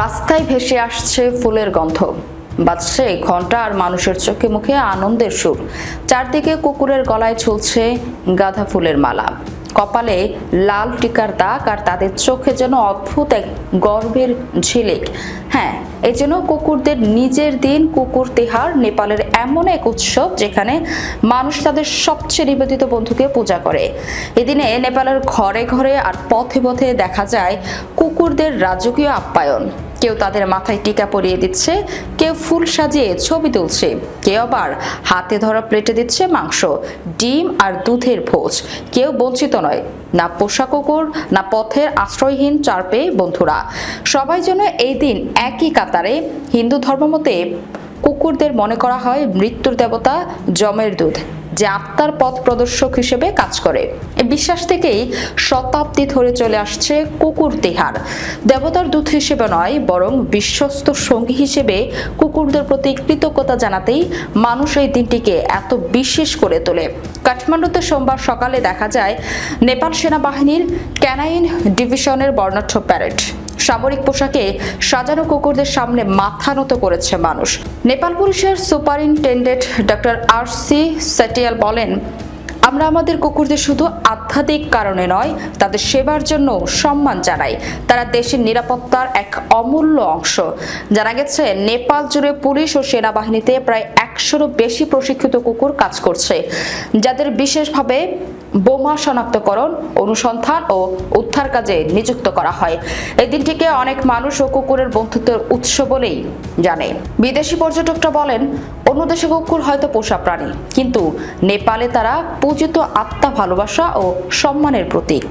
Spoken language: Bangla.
রাস্তায় ভেসে আসছে ফুলের গন্ধ। বাজছে ঘণ্টা আর মানুষের চোখে মুখে আনন্দের সুর। চারদিকে কুকুরের গলায় ঝুলছে গাঁদা ফুলের মালা। কপালে লাল টিকার দাগ আর তাদের চোখে যেন অদ্ভুত এক গর্বের ঝিলিক। হ্যাঁ এই জন্য কুকুরদের নিজের দিন কুকুর তিহার নেপালের এমন এক উৎসব যেখানে মানুষ তাদের সবচেয়ে নিবেদিত বন্ধুকে পূজা করে। এদিনে নেপালের ঘরে ঘরে আর পথে পথে দেখা যায় কুকুরদের রাজকীয় আপ্যায়ন। কেউ তাদের মাথায় টিকা পরিয়ে দিচ্ছে, কেউ ফুল সাজিয়ে ছবি তুলছে, কেউ আবার হাতে ধরা প্লেটে দিচ্ছে মাংস, ডিম আর দুধের ভোজ। কেউ বঞ্চিত নয়, না পোষা কুকুর না পথের আশ্রয়হীন চারপে বন্ধুরা। সবাই যেন এই দিন একই কাতারে, হিন্দু ধর্মমতে কুকুরদের মনে করা হয় মৃত্যুর দেবতা, জমের দুধ, যে আত্মার পথ প্রদর্শক হিসেবে কাজ করে। বিশ্বাস থেকেই শতাব্দী ধরে চলে আসছে কুকুর তিহার দেবতার দূত হিসেবে নয়, বরং বিশ্বস্ত সঙ্গী হিসেবে কুকুরদের প্রতি কৃতজ্ঞতা জানাতেই মানুষ এই দিনটিকে এত বিশেষ করে তোলে। কাঠমান্ডুতে সোমবার সকালে দেখা যায়, নেপাল সেনাবাহিনীর ক্যানাইন ডিভিশনের বর্ণাঢ্য প্যারেড। সামরিক পোশাকে সাজানো কুকুরদের সামনে মাথা নত করেছে মানুষ। নেপাল পুলিশের superintendent doctor R C Setiyal বলেন আমরা আমাদের কুকুরদের শুধু আধ্যাত্মিক কারণে নয়, তাদের সেবার জন্য সম্মান জানাই। তারা দেশের নিরাপত্তার এক অমূল্য অংশ। জানা গেছে, নেপাল জুড়ে পুলিশ ও সেনাবাহিনীতে প্রায় একশোরও বেশি প্রশিক্ষিত কুকুর কাজ করছে, যাদের বিশেষভাবে বোমা শনাক্তকরণ, অনুসন্ধান ও উদ্ধার কাজে নিযুক্ত করা হয়। এই দিনটিকে অনেক মানুষ ও কুকুরের বন্ধুত্বের উৎস বলেই জানে। বিদেশি পর্যটকরা বলেন, অন্য দেশে কুকুর হয়তো পোষা প্রাণী, কিন্তু নেপালে তারা পূজিত আত্মা ভালোবাসা ও সম্মানের প্রতীক।